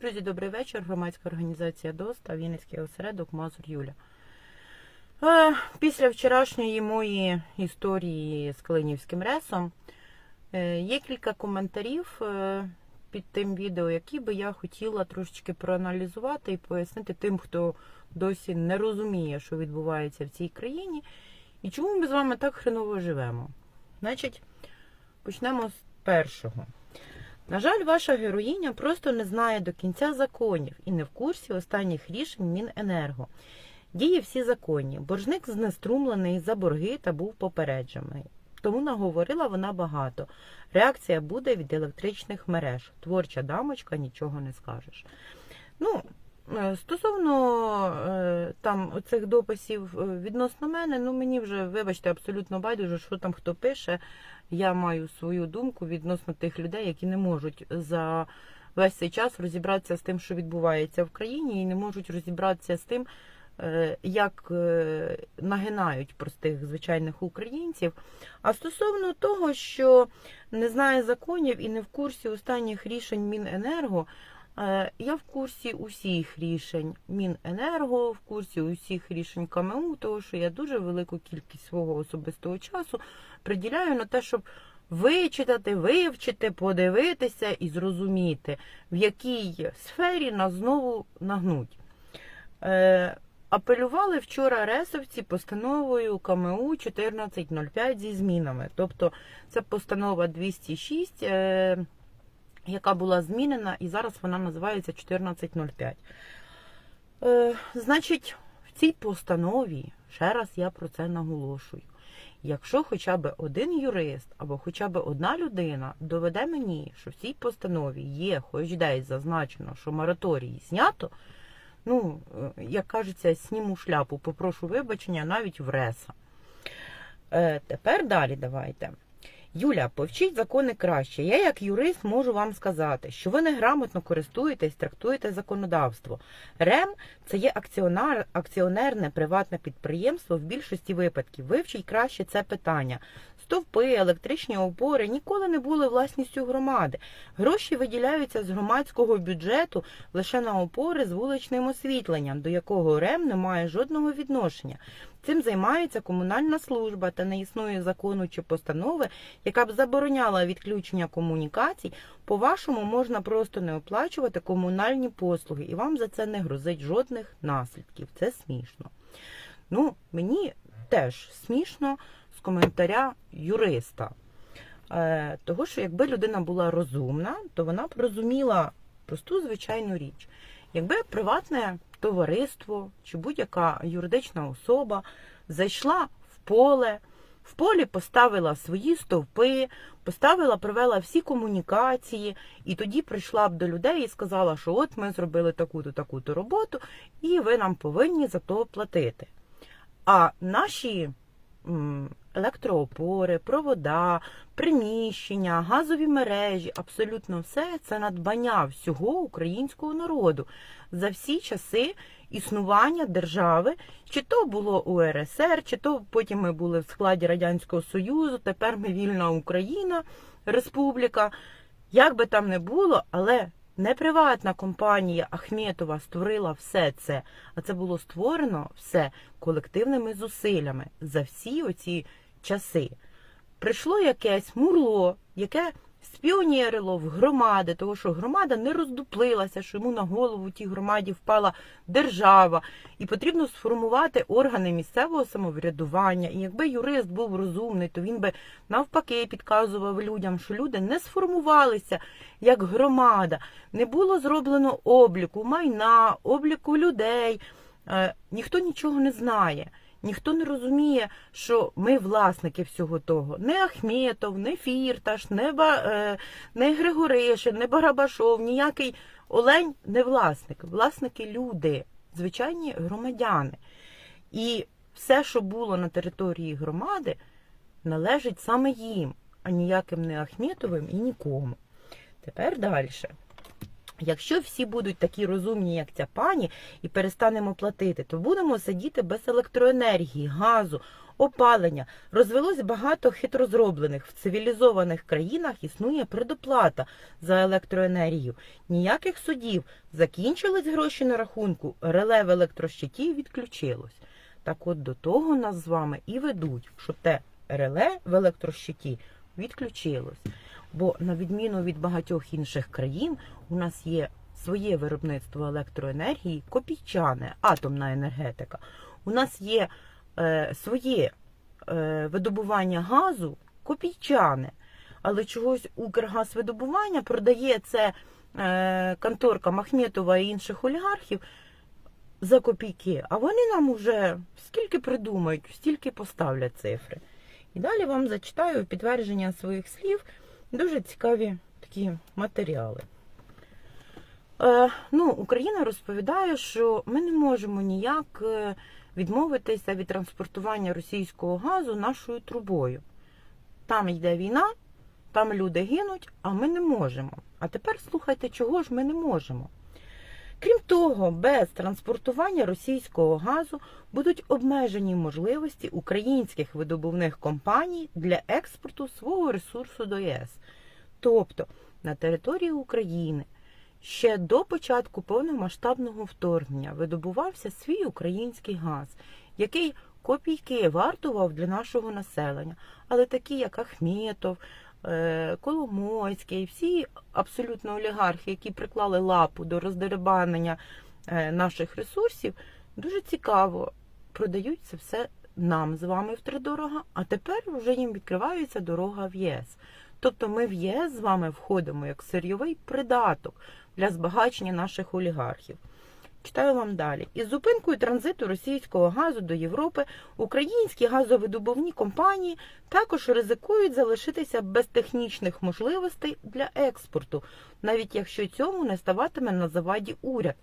Друзі, добрий вечір. Громадська організація ДОС та Вінницький осередок Мазур Юля. Е, Після вчорашньої моєї історії з Клинівським ресом е, є кілька коментарів е, під тим відео, які би я хотіла трошечки проаналізувати і пояснити тим, хто досі не розуміє, що відбувається в цій країні, і чому ми з вами так хреново живемо. Значить, почнемо з першого. На жаль, ваша героїня просто не знає до кінця законів і не в курсі останніх рішень Міненерго. Дії всі законні. Боржник знеструмлений за борги та був попереджений. Тому наговорила вона багато. Реакція буде від електричних мереж. Творча дамочка, нічого не скажеш. Ну, е, стосовно е, там цих дописів е, відносно мене, ну мені вже, вибачте, абсолютно байдуже, що там хто пише. Я маю свою думку відносно тих людей, які не можуть за весь цей час розібратися з тим, що відбувається в країні, і не можуть розібратися з тим, е, як е, нагинають простих звичайних українців. А стосовно того, що не знає законів і не в курсі останніх рішень Міненерго. Е, Я в курсі усіх рішень Міненерго, в курсі усіх рішень КМУ, тому що я дуже велику кількість свого особистого часу приділяю на те, щоб вичитати, вивчити, подивитися і зрозуміти, в якій сфері нас знову нагнуть. Е, апелювали вчора ресовці постановою КМУ 1405 зі змінами. Тобто це постанова 206, е, яка була змінена, і зараз вона називається 1405. Е, значить, в цій постанові, ще раз я про це наголошую. Якщо хоча б один юрист або хоча б одна людина доведе мені, що в цій постанові є, хоч десь зазначено, що мораторій знято, ну, е, як кажеться, сніму шляпу, попрошу вибачення навіть в реса. Е, тепер далі давайте. Юля, повчіть закони краще. Я, як юрист, можу вам сказати, що ви неграмотно користуєтесь, трактуєте законодавство. РЕМ це є акціонер, акціонерне приватне підприємство в більшості випадків. Вивчіть краще це питання. Стовпи, електричні опори ніколи не були власністю громади. Гроші виділяються з громадського бюджету лише на опори з вуличним освітленням, до якого РЕМ не має жодного відношення. Цим займається комунальна служба та не існує закону чи постанови, яка б забороняла відключення комунікацій. По-вашому, можна просто не оплачувати комунальні послуги, і вам за це не грозить жодних наслідків. Це смішно. Ну, мені теж смішно з коментаря юриста. Е, того, що якби людина була розумна, то вона б розуміла просту звичайну річ. Якби приватне товариство чи будь-яка юридична особа зайшла в поле, в полі поставила свої стовпи, поставила, провела всі комунікації, і тоді прийшла б до людей і сказала, що от ми зробили таку-то, таку-то роботу, і ви нам повинні за то платити. А наші електроопори, провода, приміщення, газові мережі, абсолютно все це надбання всього українського народу. За всі часи існування держави, чи то було УРСР, чи то потім ми були в складі Радянського Союзу, тепер ми вільна Україна, Республіка. Як би там не було, але не приватна компанія Ахметова створила все це, а це було створено все колективними зусиллями. За всі оці часи. Прийшло якесь мурло, яке спіонерило в громади, тому що громада не роздуплилася, що йому на голову тій громаді впала держава, і потрібно сформувати органи місцевого самоврядування. І якби юрист був розумний, то він би навпаки підказував людям, що люди не сформувалися як громада, не було зроблено обліку майна, обліку людей. Е, ніхто нічого не знає. Ніхто не розуміє, що ми власники всього того. Не Ахметов, не Фірташ, не, Ба, е, не Григоришин, не Барабашов, ніякий Олень не власник. Власники люди, звичайні громадяни. І все, що було на території громади, належить саме їм, а ніяким не Ахметовим і нікому. Тепер далі. Якщо всі будуть такі розумні, як ця пані, і перестанемо платити, то будемо сидіти без електроенергії, газу, опалення. Розвелось багато хитро зроблених. В цивілізованих країнах існує предоплата за електроенергію. Ніяких судів. Закінчились гроші на рахунку, реле в електрощиті відключилось. Так от до того нас з вами і ведуть, що те реле в електрощиті відключилось. Бо на відміну від багатьох інших країн, у нас є своє виробництво електроенергії, копійчане, атомна енергетика. У нас є е, своє е, видобування газу, копійчане. Але чогось Укргазвидобування продає це е, конторка Махметова і інших олігархів за копійки. А вони нам уже скільки придумають, стільки поставлять цифри. І далі вам зачитаю підтвердження своїх слів дуже цікаві такі матеріали. Е, ну, Україна розповідає, що ми не можемо ніяк е, відмовитися від транспортування російського газу нашою трубою. Там йде війна, там люди гинуть, а ми не можемо. А тепер слухайте, чого ж ми не можемо. Крім того, без транспортування російського газу будуть обмежені можливості українських видобувних компаній для експорту свого ресурсу до ЄС. Тобто на території України ще до початку повномасштабного вторгнення видобувався свій український газ, який копійки вартував для нашого населення, але такі, як Ахметов, е, Коломойський, всі абсолютно олігархи, які приклали лапу до роздеребанення е, наших ресурсів, дуже цікаво продають це все нам з вами втридорога, а тепер вже їм відкривається дорога в ЄС. Тобто ми в ЄС з вами входимо як сирйовий придаток для збагачення наших олігархів. Читаю вам далі. Із зупинкою транзиту російського газу до Європи українські газовидобувні компанії також ризикують залишитися без технічних можливостей для експорту, навіть якщо цьому не ставатиме на заваді уряд.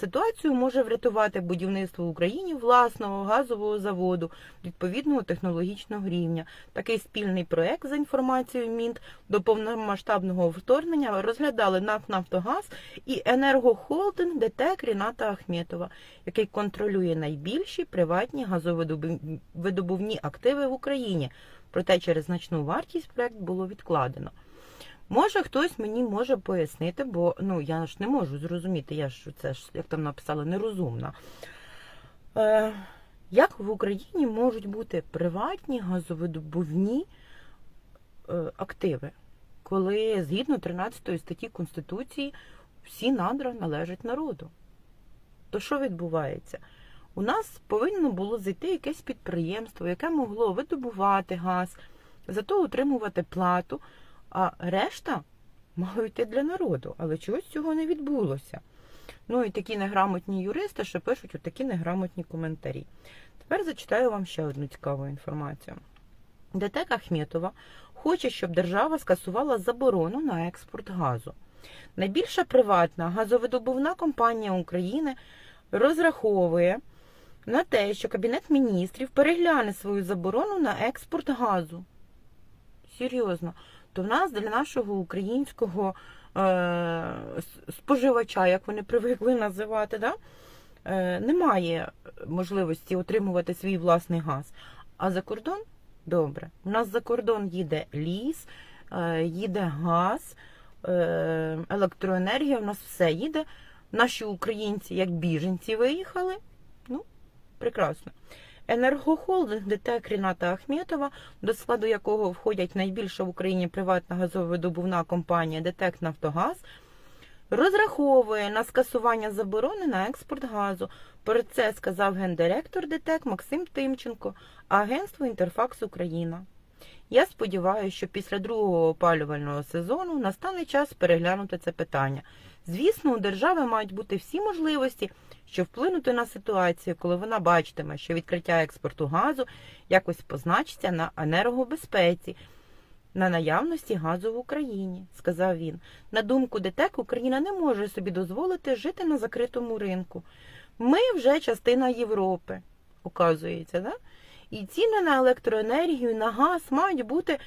Ситуацію може врятувати будівництво в Україні власного газового заводу відповідного технологічного рівня. Такий спільний проект за інформацією МІНТ до повномасштабного вторгнення розглядали НАК Нафтогаз і енергохолдинг ДТЕК Ріната Ахметова, який контролює найбільші приватні газовидобувні активи в Україні. Проте через значну вартість проект було відкладено. Може, хтось мені може пояснити, бо ну я ж не можу зрозуміти, я ж це ж, як там написали, нерозумна. Е, Як в Україні можуть бути приватні газовидобувні е, активи, коли згідно 13 статті Конституції всі надра належать народу? То що відбувається? У нас повинно було зайти якесь підприємство, яке могло видобувати газ, зато отримувати плату. А решта мало йти для народу, але чогось цього не відбулося. Ну і такі неграмотні юристи, що пишуть отакі неграмотні коментарі. Тепер зачитаю вам ще одну цікаву інформацію. ДТЕК Ахметова хоче, щоб держава скасувала заборону на експорт газу. Найбільша приватна газовидобувна компанія України розраховує на те, що Кабінет міністрів перегляне свою заборону на експорт газу. Серйозно то в нас для нашого українського е, споживача, як вони привикли називати, да, е, немає можливості отримувати свій власний газ. А за кордон добре. У нас за кордон їде ліс, е, їде газ, е, електроенергія, у нас все їде. Наші українці, як біженці, виїхали. Ну, прекрасно. Енергохолдинг ДТЕК Ріната Ахметова, до складу якого входять найбільша в Україні приватна газовидобувна компанія ДТЕК Нафтогаз, розраховує на скасування заборони на експорт газу. Про це сказав гендиректор ДТЕК Максим Тимченко, агентство Інтерфакс Україна. Я сподіваюся, що після другого опалювального сезону настане час переглянути це питання. Звісно, у держави мають бути всі можливості щоб вплинути на ситуацію, коли вона бачитиме, що відкриття експорту газу якось позначиться на енергобезпеці, на наявності газу в Україні, сказав він. На думку ДТЕК, Україна не може собі дозволити жити на закритому ринку. Ми вже частина Європи, оказується, да? і ціни на електроенергію, на газ мають бути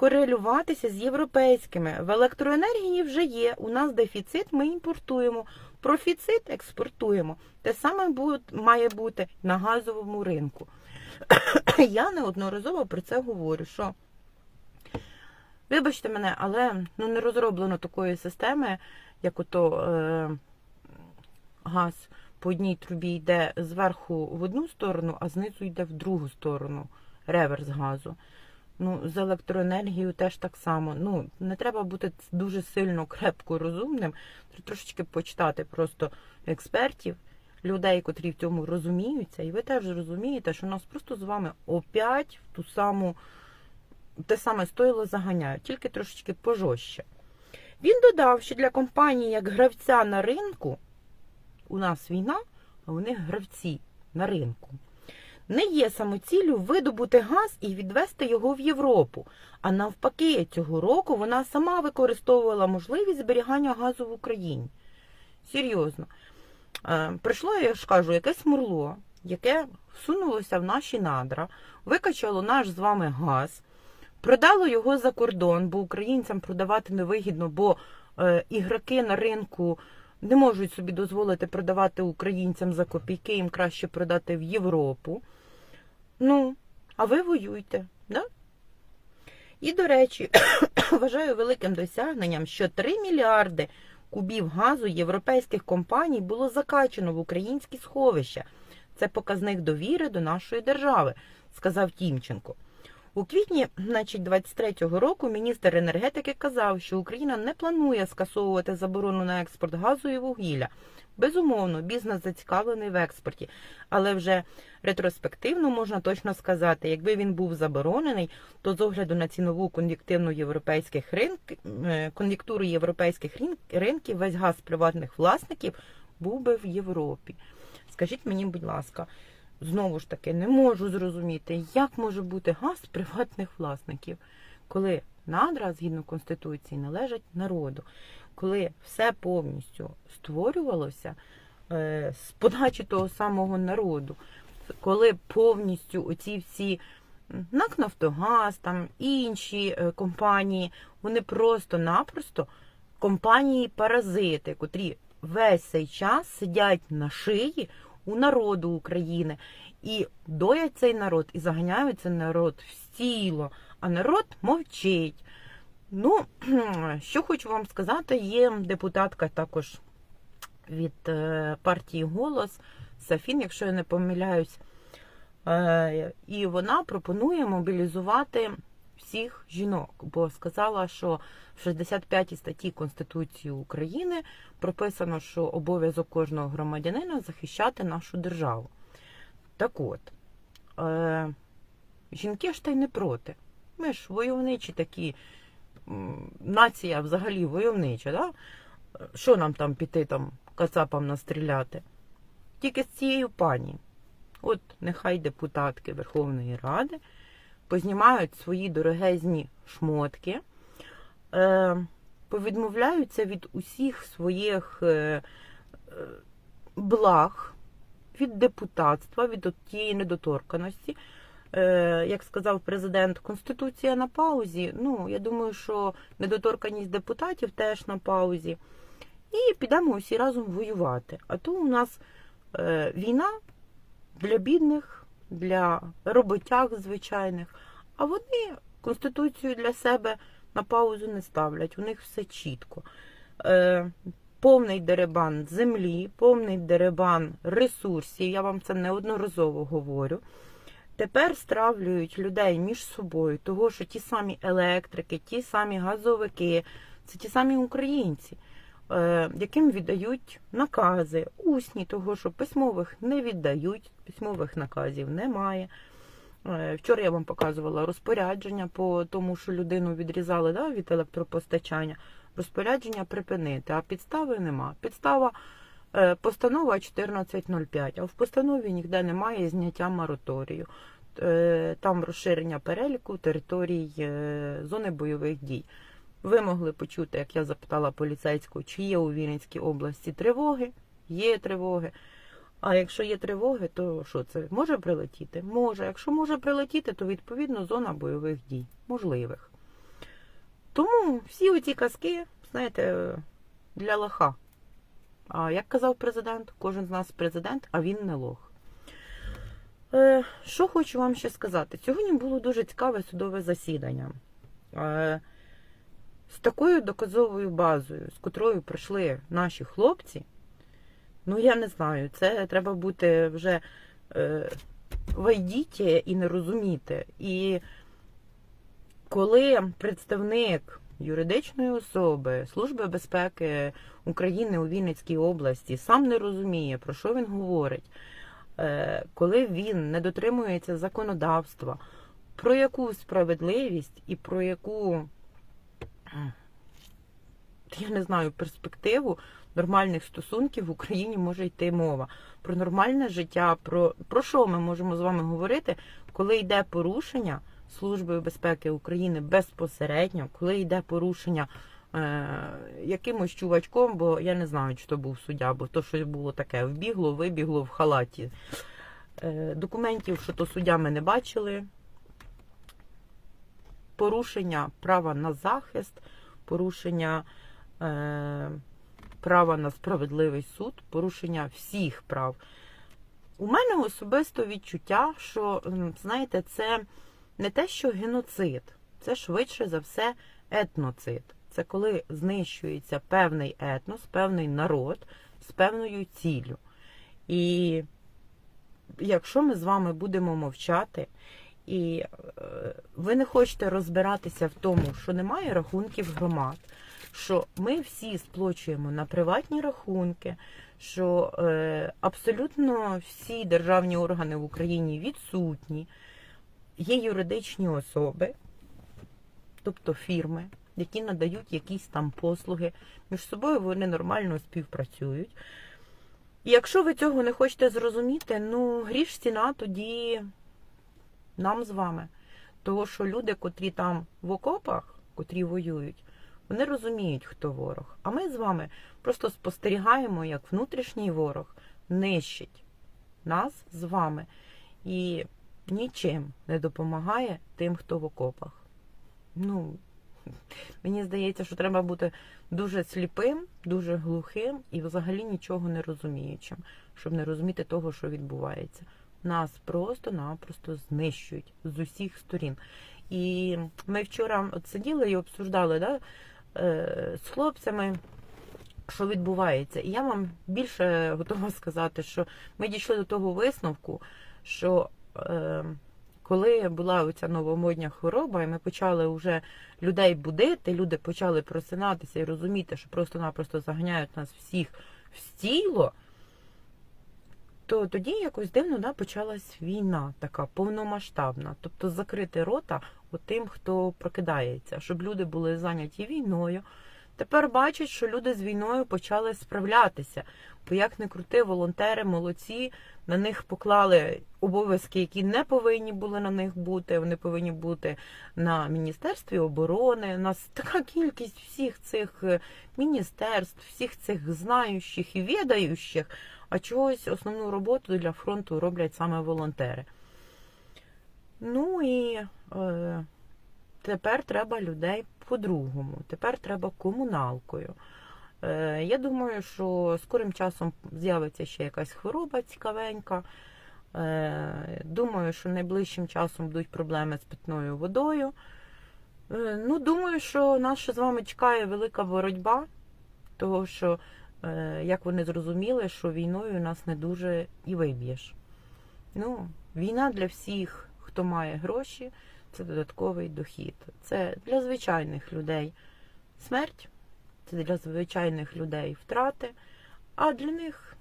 корелюватися з європейськими. В електроенергії вже є. У нас дефіцит, ми імпортуємо. Профіцит експортуємо. Те саме має бути на газовому ринку. Я неодноразово про це говорю, що вибачте мене, але ну, не розроблено такої системи, як ото е, газ по одній трубі йде зверху в одну сторону, а знизу йде в другу сторону реверс газу. Ну, з електроенергією теж так само. Ну, не треба бути дуже сильно крепко розумним, трошечки почитати просто експертів, людей, котрі в цьому розуміються, і ви теж розумієте, що нас просто з вами опять в ту саму те саме стоїло заганяють, тільки трошечки пожорстче. Він додав, що для компанії як гравця на ринку, у нас війна, а них гравці на ринку. Не є самоціллю видобути газ і відвести його в Європу. А навпаки, цього року вона сама використовувала можливість зберігання газу в Україні. Серйозно. Е, Прийшло, я ж кажу, якесь мурло, яке всунулося в наші надра, викачало наш з вами газ, продало його за кордон, бо українцям продавати невигідно, бо е, ігроки на ринку не можуть собі дозволити продавати українцям за копійки, їм краще продати в Європу. Ну, а ви воюйте, да? І, до речі, вважаю великим досягненням, що 3 мільярди кубів газу європейських компаній було закачано в українські сховища. Це показник довіри до нашої держави, сказав Тімченко. У квітні, значить, 23-го року міністр енергетики казав, що Україна не планує скасовувати заборону на експорт газу і вугілля. Безумовно, бізнес зацікавлений в експорті, але вже ретроспективно можна точно сказати, якби він був заборонений, то з огляду на цінову кон'юнктивну європейських ринк, е, європейських ринків, весь газ приватних власників був би в Європі. Скажіть мені, будь ласка, знову ж таки не можу зрозуміти, як може бути газ приватних власників, коли надра згідно конституції належать народу, коли все повністю створювалося е, з подачі того самого народу, коли повністю оці всі НАК Нафтогаз, там інші е, компанії, вони просто-напросто компанії-паразити, котрі весь цей час сидять на шиї у народу України. І доять цей народ, і заганяють цей народ в стіло, а народ мовчить. Ну, що хочу вам сказати, є депутатка також від е, партії Голос Сафін, якщо я не помиляюсь, е, і вона пропонує мобілізувати всіх жінок, бо сказала, що в 65 статті Конституції України прописано, що обов'язок кожного громадянина захищати нашу державу. Так от, е, жінки ж та й не проти. Ми ж войовничі такі, нація взагалі войовнича, да? що нам там піти там кацапам настріляти? Тільки з цією пані. От нехай депутатки Верховної Ради познімають свої дорогезні шмотки, е, повідмовляються від усіх своїх е, е, благ, від депутатства, від тієї недоторканості. Як сказав президент, Конституція на паузі. Ну, я думаю, що недоторканість депутатів теж на паузі. І підемо всі разом воювати. А то у нас війна для бідних, для роботяг звичайних. А вони Конституцію для себе на паузу не ставлять. У них все чітко. Е, Повний деребан землі, повний деребан ресурсів. Я вам це неодноразово говорю. Тепер стравлюють людей між собою, того що ті самі електрики, ті самі газовики, це ті самі українці, яким віддають накази, усні, того, що письмових не віддають, письмових наказів немає. Е, вчора я вам показувала розпорядження по тому, що людину відрізали да, від електропостачання. Розпорядження припинити, а підстави нема. Підстава е, постанова 14.05, а в постанові ніде немає зняття мораторію. Е, там розширення переліку територій зони бойових дій. Ви могли почути, як я запитала поліцейську, чи є у Вінницькій області тривоги. Є тривоги. А якщо є тривоги, то що це може прилетіти? Може. Якщо може прилетіти, то відповідно зона бойових дій можливих. Тому всі оці казки, знаєте, для лоха. А як казав президент, кожен з нас президент, а він не лох. Е, що хочу вам ще сказати? Сьогодні було дуже цікаве судове засідання. Е, з такою доказовою базою, з котрою прийшли наші хлопці, ну я не знаю, це треба бути вже е, в айдіті і не розуміти. І коли представник юридичної особи Служби безпеки України у Вінницькій області сам не розуміє, про що він говорить, е, коли він не дотримується законодавства, про яку справедливість і про яку, я не знаю, перспективу нормальних стосунків в Україні може йти мова. Про нормальне життя, про, про що ми можемо з вами говорити, коли йде порушення Службою безпеки України безпосередньо, коли йде порушення е, якимось чувачком, бо я не знаю, чи то був суддя, бо то щось було таке: вбігло, вибігло в халаті. Е, документів, що то суддя ми не бачили. Порушення права на захист, порушення е, права на справедливий суд, порушення всіх прав. У мене особисто відчуття, що, знаєте, це не те, що геноцид, це швидше за все етноцид. Це коли знищується певний етнос, певний народ з певною ціллю. І якщо ми з вами будемо мовчати, і е, ви не хочете розбиратися в тому, що немає рахунків громад, що ми всі сплочуємо на приватні рахунки, що е, абсолютно всі державні органи в Україні відсутні, є юридичні особи, тобто фірми, які надають якісь там послуги, між собою вони нормально співпрацюють. І якщо ви цього не хочете зрозуміти, ну гріш ціна тоді нам з вами. Того, що люди, котрі там в окопах, котрі воюють, вони розуміють, хто ворог. А ми з вами просто спостерігаємо, як внутрішній ворог нищить нас з вами і нічим не допомагає тим, хто в окопах. Ну, мені здається, що треба бути дуже сліпим, дуже глухим і взагалі нічого не розуміючим, щоб не розуміти того, що відбувається. Нас просто-напросто знищують з усіх сторін. І ми вчора от сиділи і обсуждали да, е, з хлопцями, що відбувається. І я вам більше готова сказати, що ми дійшли до того висновку, що е, коли була оця новомодня хвороба, і ми почали вже людей будити, люди почали просинатися і розуміти, що просто-напросто заганяють нас всіх в стіло, то тоді якось дивно да, почалась війна така повномасштабна. Тобто закрити рота тим, хто прокидається, щоб люди були зайняті війною. Тепер бачать, що люди з війною почали справлятися. Бо як не крути, волонтери молодці, на них поклали обов'язки, які не повинні були на них бути. Вони повинні бути на Міністерстві оборони. У нас така кількість всіх цих е, міністерств, всіх цих знаючих і відаючих, а чогось основну роботу для фронту роблять саме волонтери. Ну і е, тепер треба людей по-другому. Тепер треба комуналкою. Е, Я думаю, що скорим часом з'явиться ще якась хвороба цікавенька. Е, Думаю, що найближчим часом будуть проблеми з питною водою. Е, Ну, думаю, що нас ще з вами чекає велика боротьба, того що, як вони зрозуміли, що війною нас не дуже і виб'єш. Ну, війна для всіх, хто має гроші, це додатковий дохід. Це для звичайних людей смерть, це для звичайних людей втрати, а для них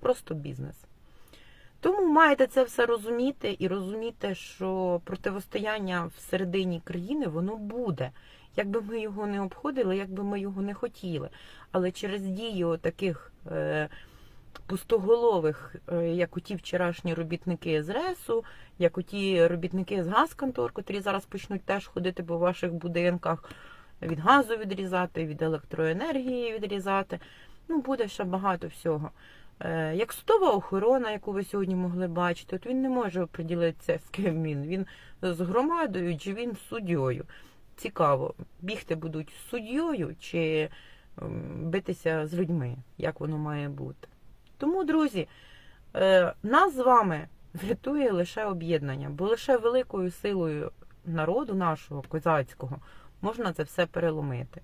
просто бізнес. Тому маєте це все розуміти і розуміти, що противостояння всередині країни воно буде. Якби ми його не обходили, якби ми його не хотіли. Але через дію таких е, пустоголових, е, як у ті вчорашні робітники з РЕСу, як у ті робітники з газконтор, котрі зараз почнуть теж ходити по ваших будинках, від газу відрізати, від електроенергії відрізати. Ну, буде ще багато всього. Е, Як судова охорона, яку ви сьогодні могли бачити, от він не може оприділитися, з ким він. Він з громадою чи він з суддєю. Цікаво, бігти будуть з суддєю чи битися з людьми, як воно має бути. Тому, друзі, е, нас з вами врятує лише об'єднання, бо лише великою силою народу нашого козацького можна це все переломити.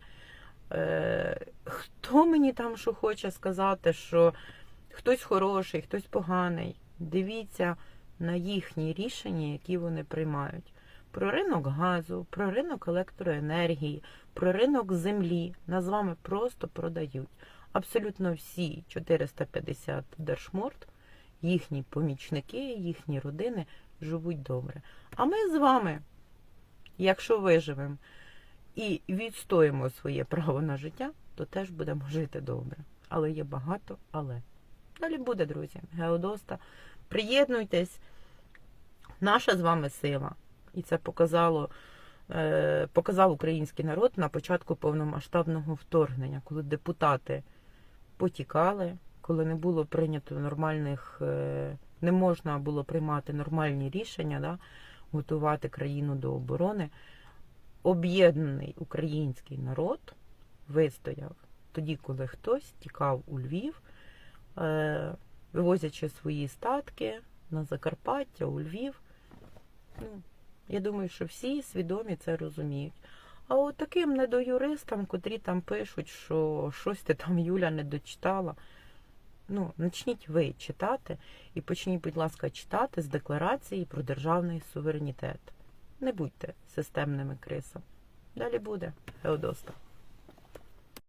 Е, Хто мені там що хоче сказати, що хтось хороший, хтось поганий, дивіться на їхні рішення, які вони приймають. Про ринок газу, про ринок електроенергії, про ринок землі нас з вами просто продають. Абсолютно всі 450 держморд, їхні помічники, їхні родини живуть добре. А ми з вами, якщо виживемо і відстоїмо своє право на життя, то теж будемо жити добре. Але є багато але. Далі буде, друзі. Геодоста. Приєднуйтесь. Наша з вами сила. І це показало, е, показав український народ на початку повномасштабного вторгнення, коли депутати потікали, коли не було прийнято нормальних, е, не можна було приймати нормальні рішення, да, готувати країну до оборони. Об'єднаний український народ вистояв тоді, коли хтось тікав у Львів, е, вивозячи свої статки на Закарпаття, у Львів. Ну, я думаю, що всі свідомі це розуміють. А от таким недоюристам, котрі там пишуть, що щось ти там Юля не дочитала. Ну, почніть ви читати і почніть, будь ласка, читати з декларації про державний суверенітет. Не будьте системними крисами. Далі буде Геодоста.